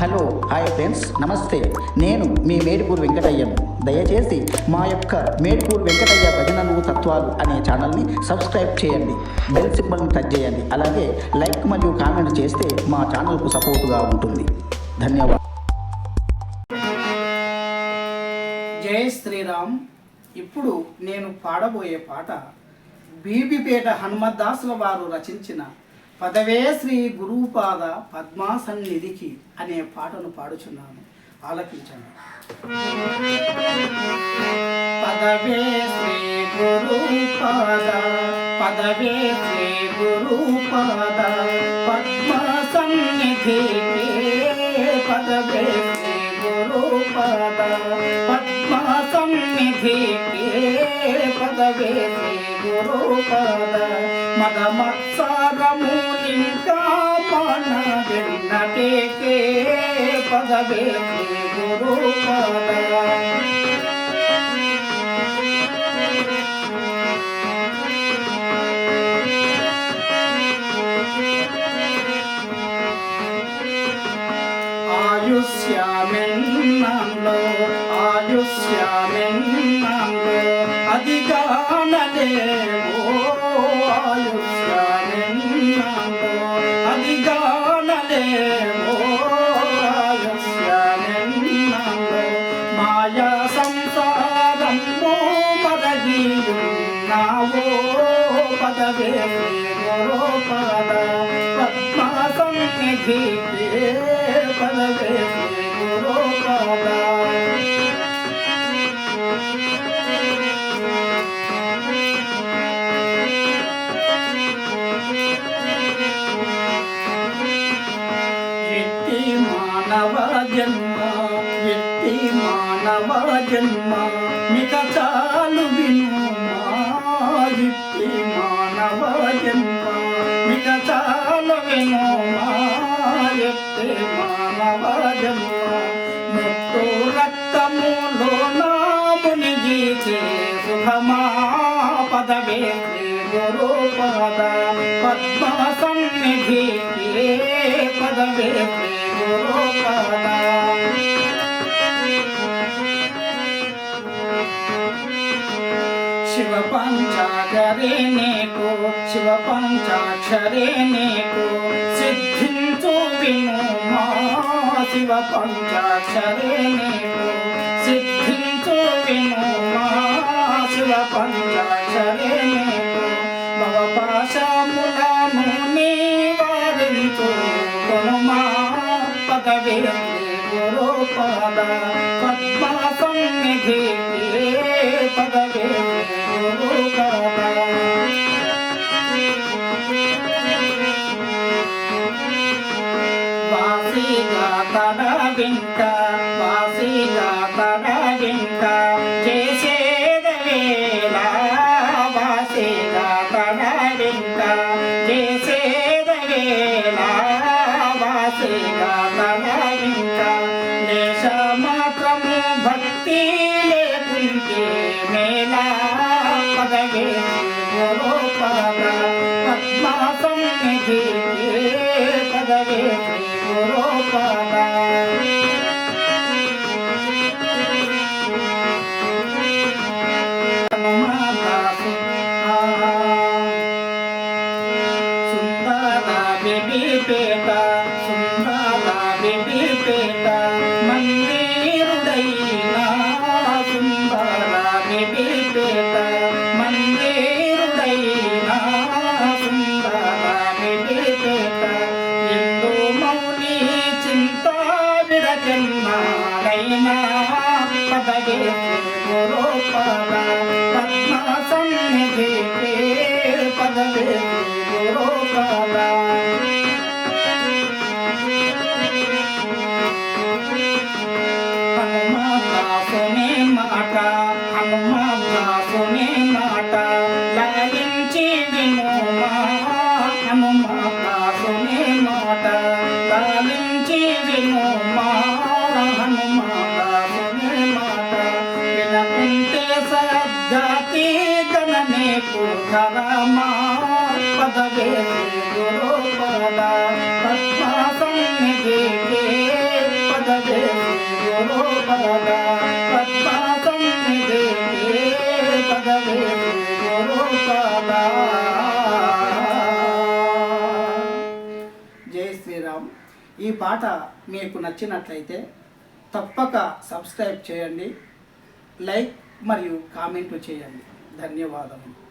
Hello hi friends నమస్తే. నేను మీ మేడిపూర్ వెంకటయ్యను. దయచేసి మా యొక్క మేడిపూర్ వెంకటయ్య భజనలు తత్వాలు అనే ఛానల్ని సబ్స్క్రైబ్ చేయండి. బెల్ సింబల్ని టచ్ చేయండి. అలాగే లైక్ మరియు కామెంట్ చేస్తే మా ఛానల్కు సపోర్టుగా ఉంటుంది. ధన్యవాదాలు. జై శ్రీరామ్. ఇప్పుడు నేను పాడబోయే పాట బీబీపేట హనుమద్దాసుల వారు రచించిన పదవే శ్రీ గురుపాద పద్మాసన్నిధికి అనే పాటను పాడుచున్నాను. ఆలపించండి పదవే శ్రీ గురుపాద పదవే శ్రీ గురుపాద పద్మాసన్నిధి పదవే శ్రీ గురుపాద పద్మాసన్నిధి పదవే శ్రీ గురుపాద మదమత్సారము ఇంకా మన విన్నటికే పదవే శ్రీ అదిగానలేవో ఆయుష్యామెన్నంలో అదిగానలేవో ఆయుష్యామెన్నంలో మాయా సంసారము మరగియున్నావో పదవే. గురు పద పదవే. గురు పద జన్మ ఎత్తి మానవ జన్మ మిక చాలు వినుమా మానవ జన్మ మిక చాలు వినుమా మానవ జన్మ. ముట్టు రక్తములో నాముని గీతే సుఖమా పదవే శ్రీ గురు పద పద్మ సన్నిధి పదవే పంచాక్షరే నీకు శివ పంచాక్షరే నీకు సిద్ధించు విను మా శివ పంచాక్షరే నీకు సిద్ధించు విను మా శివ పంచాక్షరే నీకు. భవ పాశములను నీవారించు కొనుమా పదవే గురు పద పద్మ సన్నిధి పదవే తడ వింట వాసిగా తడ వింట చేసేద వేళ వాసిగా తడ వింట చేసేద వేళ వాసిగా తడ వింట దేశ మాత్రము భక్తి లేకుంటే మేళా పదవే గురు పద పద్మ సన్నిధి విడకెన్నాడైనా పదవే నరమ జై శ్రీరామ్ ఈ పాట మీకు నచ్చినట్లయితే తప్పక సబ్స్క్రైబ్ చేయండి లైక్ మరియు కామెంట్లు చేయండి. ధన్యవాదములు.